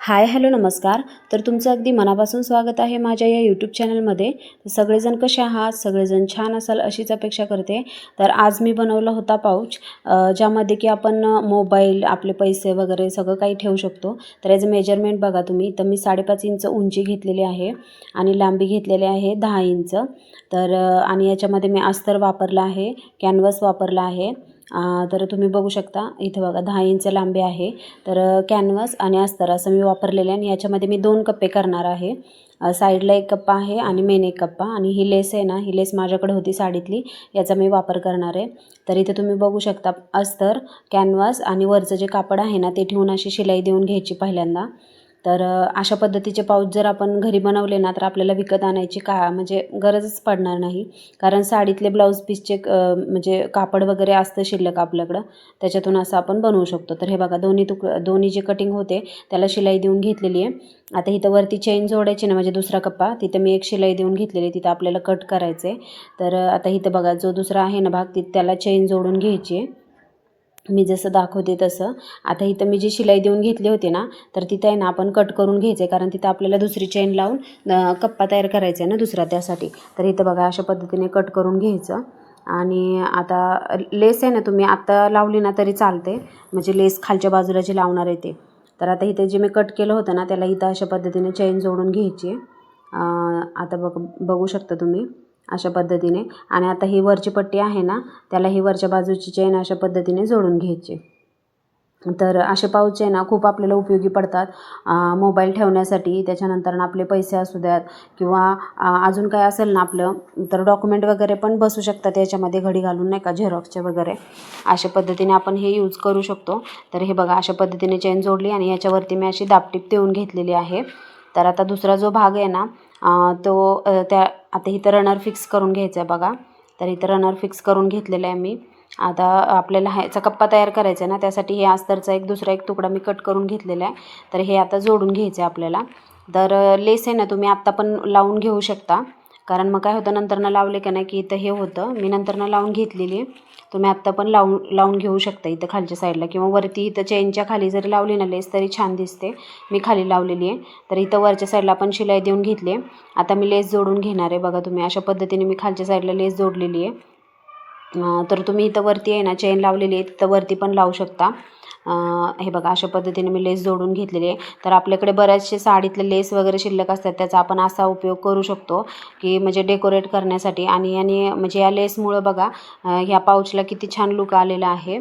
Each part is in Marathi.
हाय हॅलो नमस्कार. तर तुमचं अगदी मनापासून स्वागत आहे माझ्या या यूट्यूब चॅनलमध्ये सगळेजण कसे आहात? सगळेजण छान असाल अशीच अपेक्षा करते. तर आज मी बनवला होता पाऊच ज्यामध्ये की आपण मोबाईल आपले पैसे वगैरे सगळं काही ठेवू शकतो. तर याचं मेजरमेंट बघा तुम्ही तर मी साडेपाच इंच उंची घेतलेली आहे आणि लांबी घेतलेली आहे दहा इंच. तर आणि याच्यामध्ये मी अस्तर वापरला आहे कॅनव्हस वापरला आहे. तर तुम्ही बघू शकता इथे बघा दहा इंच लांबी आहे. तर कॅनव्हस आणि अस्तर असं मी वापरलेलं आहे आणि याच्यामध्ये मी दोन कप्पे करणार आहे. साईडला एक कप्पा आहे आणि मेन एक कप्पा आणि ही लेस आहे ना ही लेस माझ्याकडे होती साडीतली याचा मी वापर करणार आहे. तर इथे तुम्ही बघू शकता अस्तर कॅनव्हास आणि वरचं जे कापड आहे ना ते ठेवून अशी शिलाई देऊन घ्यायची पहिल्यांदा. तर अशा पद्धतीचे पाऊच जर आपण घरी बनवले ना तर आपल्याला विकत आणायची का म्हणजे गरजच पडणार नाही. कारण साडीतले ब्लाऊज पीसचे म्हणजे कापड वगैरे असतं शिल्लक आपल्याकडं त्याच्यातून असं आपण बनवू शकतो. तर हे बघा दोन्ही तुक दोन्ही जे कटिंग होते त्याला शिलाई देऊन घेतलेली आहे. आता इथं वरती चेन जोडायची ना म्हणजे दुसरा कप्पा तिथं मी एक शिलाई देऊन घेतलेली आहे तिथं आपल्याला कट करायचं आहे तर आता इथं बघा जो दुसरा आहे ना भाग तिथं त्याला चेन जोडून घ्यायची आहे. मी जसं दाखवते तसं. आता इथं मी जी शिलाई देऊन घेतली होती ना तर तिथं आहे ना आपण कट करून घ्यायचं आहे कारण तिथं आपल्याला दुसरी चेन लावून कप्पा तयार करायचा आहे ना दुसरा त्यासाठी. तर इथं बघा अशा पद्धतीने कट करून घ्यायचं. आणि आता लेस आहे ना तुम्ही आत्ता लावली ना तरी चालते म्हणजे लेस खालच्या बाजूला जी लावणार आहे ते. तर आता इथे जे मी कट केलं होतं ना त्याला इथं अशा पद्धतीने चेन जोडून घ्यायची आहे आता बघ बघू शकता तुम्ही. अशा पद्धतीने. आणि आता ही वरची पट्टी आहे ना त्याला ही वरच्या बाजूची चेन अशा पद्धतीने जोडून घ्यायची. तर असे पाऊच आहे ना खूप आपल्याला उपयोगी पडतात. मोबाईल ठेवण्यासाठी त्याच्यानंतर आपले पैसे असू द्यात किंवा अजून काय असेल ना आपलं तर डॉक्युमेंट वगैरे पण बसू शकतात याच्यामध्ये घडी घालून नाही का झेरॉक्सचे वगैरे. अशा पद्धतीने आपण हे यूज करू शकतो. तर हे बघा अशा पद्धतीने चेन जोडली आणि याच्यावरती मी अशी दापटीप देऊन घेतलेली आहे. तर आता दुसरा जो भाग आहे ना तो त्या आता इथं रनर फिक्स करून घ्यायचा आहे बघा. तर इथं रनर फिक्स करून घेतलेला आहे मी. आता आपल्याला ह्याचा कप्पा तयार करायचा आहे ना त्यासाठी हे अस्तरचा एक दुसरा एक तुकडा मी कट करून घेतलेला आहे. तर हे आता जोडून घ्यायचं आहे आपल्याला. तर लेस आहे ना तुम्ही आत्ता पण लावून घेऊ शकता. कारण मग काय होतं नंतरनं लावले का नाही की इथं हे होतं. मी नंतरनं लावून घेतलेली. आहे तुम्ही आत्ता पण लावून लावून घेऊ शकता इथं खालच्या साईडला. किंवा वरती इथं चेनच्या खाली जरी लावली ना लेस तरी छान दिसते. मी खाली लावलेली आहे. तर इथं वरच्या साईडला पण शिलाई देऊन घेतली आहे. आता मी लेस जोडून घेणार आहे. बघा तुम्ही अशा पद्धतीने मी खालच्या साईडला लेस जोडलेली आहे. तर तुम्ही इथं वरती आहे ना चेन लावलेली आहे. तिथं वरती पण लावू शकता. हे बघा अशा पद्धतीने मी लेस जोडून घेतलेली आहे. तर आपल्याकडे बऱ्याचशे साडीतले लेस वगैरे शिल्लक असतात त्याचा आपण असा उपयोग करू शकतो की म्हणजे डेकोरेट करण्यासाठी. आणि आणि म्हणजे या लेसमुळं बघा ह्या पाऊचला किती छान लुक आलेला आहे.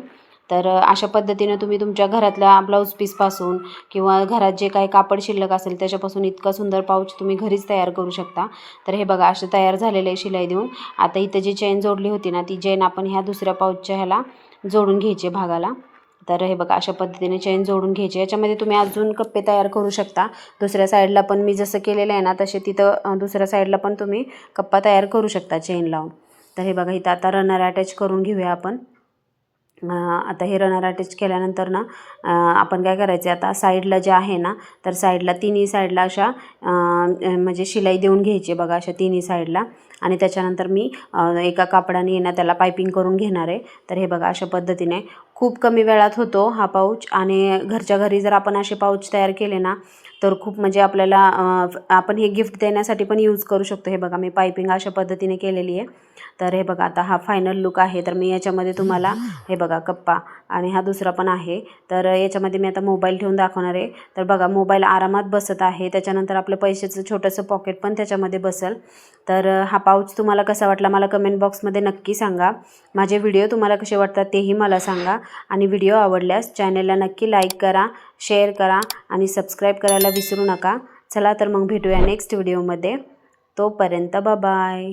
तर अशा पद्धतीने तुम्ही तुमच्या घरातल्या ब्लाऊज पीसपासून किंवा घरात जे काही कापड शिल्लक असेल त्याच्यापासून इतका सुंदर पाऊच तुम्ही घरीच तयार करू शकता. तर हे बघा असे तयार झालेले आहे शिलाई देऊन. आता इथं जी चेन जोडली होती ना ती चेन आपण ह्या दुसऱ्या पाऊचच्या ह्याला जोडून घ्यायची आहे भागाला. तर हे बघा अशा पद्धतीने चेन जोडून घ्यायची. याच्यामध्ये तुम्ही अजून कप्पे तयार करू शकता. दुसऱ्या साईडला पण मी जसं केलेलं आहे ना तसे तिथं दुसऱ्या साईडला पण तुम्ही कप्पा तयार करू शकता चेन लावून. तर हे बघा इथं आता रनर अटॅच करून घेऊया आपण. आता हे रनर अटॅच केल्यानंतर ना आपण काय करायचं आता साईडला जे आहे ना तर साईडला तिन्ही साईडला अशा म्हणजे शिलाई देऊन घ्यायची बघा अशा तिन्ही साईडला आणि त्याच्यानंतर मी एका कापडाने ना त्याला पायपिंग करून घेणार आहे. तर हे बघा अशा पद्धतीने खूप कमी वेळात होतो हा पाऊच. आणि घरच्या घरी जर आपण असे पाऊच तयार केले ना तर खूप म्हणजे आपल्याला आपण हे गिफ्ट देण्यासाठी पण यूज करू शकतो. हे बघा मी पायपिंग अशा पद्धतीने केलेली आहे. तर हे बघा आता हा फायनल लुक आहे. तर मी याच्यामध्ये तुम्हाला हे बघा कप्पा आणि हा दुसरा पण आहे. तर याच्यामध्ये मी आता मोबाईल ठेवून दाखवणार आहे. तर बघा मोबाईल आरामात बसत आहे. त्याच्यानंतर आपलं पैशाचं छोटंसं पॉकेट पण त्याच्यामध्ये बसेल. तर हा पाऊच तुम्हाला कसा वाटला मला कमेंट बॉक्समध्ये नक्की सांगा. माझे व्हिडिओ तुम्हाला कसे वाटतात तेही मला सांगा. आणि व्हिडिओ आवडल्यास चॅनेलला नक्की लाईक करा शेअर करा आणि सबस्क्राईब करायला विसरू नका. चला तर मग भेटूया नेक्स्ट व्हिडिओमध्ये तोपर्यंत बाय